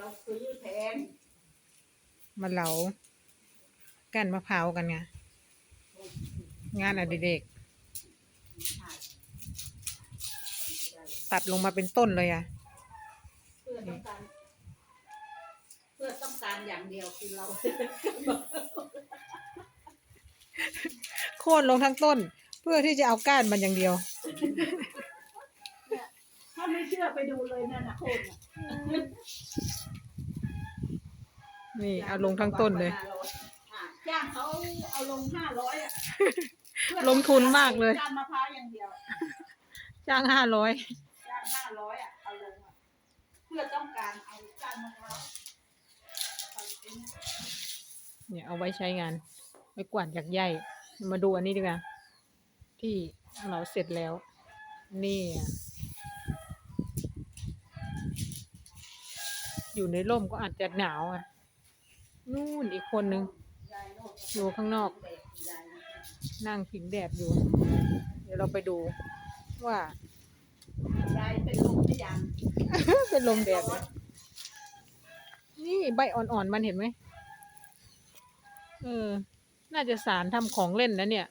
เราซื้อแทนมาเหลาก้านมะพร้าวกันไงงานอดิเรกตัดลงมาเป็นต้นเลยอะเพื่อต้องการเพื่อต้องการอย่างเดียวคือเราโค่นลงทั้งต้น เพื่อที่จะเอาก้านมันอย่างเดียว ถ้าไม่เชื่อไปดูเลยนั่นนะโคนน่ะ นี่เอาลงทั้งต้นเลยอะจ้างเขาเอาลงห้าร้อยอะลงทุนมากเลย จ้างมะพร้าวอย่างเดียว จ้างห้าร้อยจ้างห้าร้อยอะเอาลงอะเพื่อต้องการเอาจ้างมะพร้าวเอาทิ้งเนี่ยเอาไว้ใช้งาน ไว้กวาดจากใยมาดูอันนี้ดีกว่าที่เราเสร็จแล้ว นี่อะอยู่ในร่มก็อาจจะหนาวอะ นู่นอีกคนนึงยายโลดอยู่ข้างนอกแบกยายนะนั่งผิงแดดอยู่ เดี๋ยวเราไปดูว่ายายเป็นลมหรือยัง เป็นลมแดดเลยนี่ใบอ่อนๆมันเห็นไหมเออ น่าจะสารทำของเล่นนะเนี่ย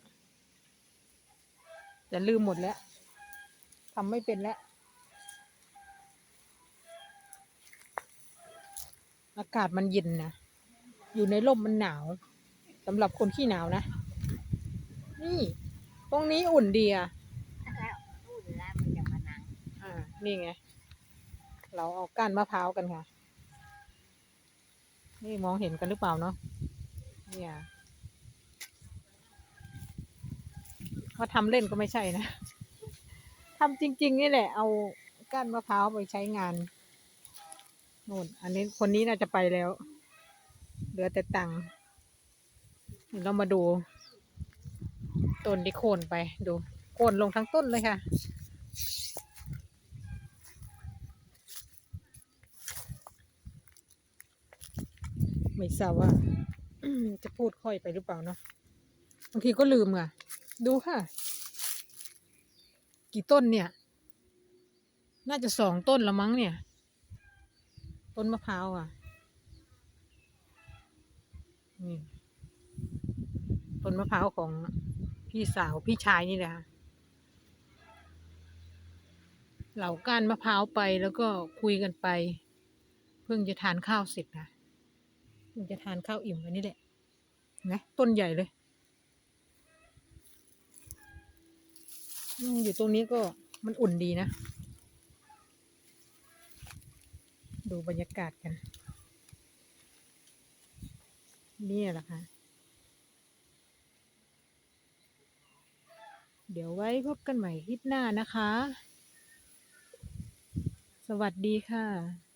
แต่ลืมหมดแล้วทำไม่เป็นแล้ว อากาศมันเย็นนะ อยู่ในร่มมันหนาวสำหรับคนขี้หนาวนะ นี่ ตรงนี้อุ่นดีอะพูดแล้วมันจะมานั่งอ่านี่ไง เราเอาก้านมะพร้าวกันค่ะ นี่มองเห็นกันหรือเปล่าเนาะเนี่ยว่าทำเล่นก็ไม่ใช่นะทำจริง ๆ นี่แหละ เอาก้านมะพร้าวไปใช้งานนู่นอันนี้คนนี้น่าจะไปแล้ว เหลือแต่ตังเดี๋ยวเรามาดูต้นที่โค่นไปดูโค่นลงทั้งต้นเลยค่ะ ไม่ทราบว่าจะพูดค่อยไปหรือเปล่าเนาะบางทีก็ลืมอะ ดูค่ะ กี่ต้นเนี่ย น่าจะสองต้นละมั้งเนี่ย ต้นมะพร้าวอะ นี่ต้นมะพร้าวของพี่สาวพี่ชายนี่แหละค่ะเหล่าก้านมะพร้าวไปแล้วก็คุยกันไป เพิ่งจะทานข้าวเสร็จนะมันจะทานข้าวอิ่มกันนี่แหละนะต้นใหญ่เลยอยู่ตรงนี้ก็มันอุ่นดีนะ ดูบรรยากาศกัน นี่แหละค่ะ เดี๋ยวไว้พบกันใหม่คลิปหน้านะคะ สวัสดีค่ะ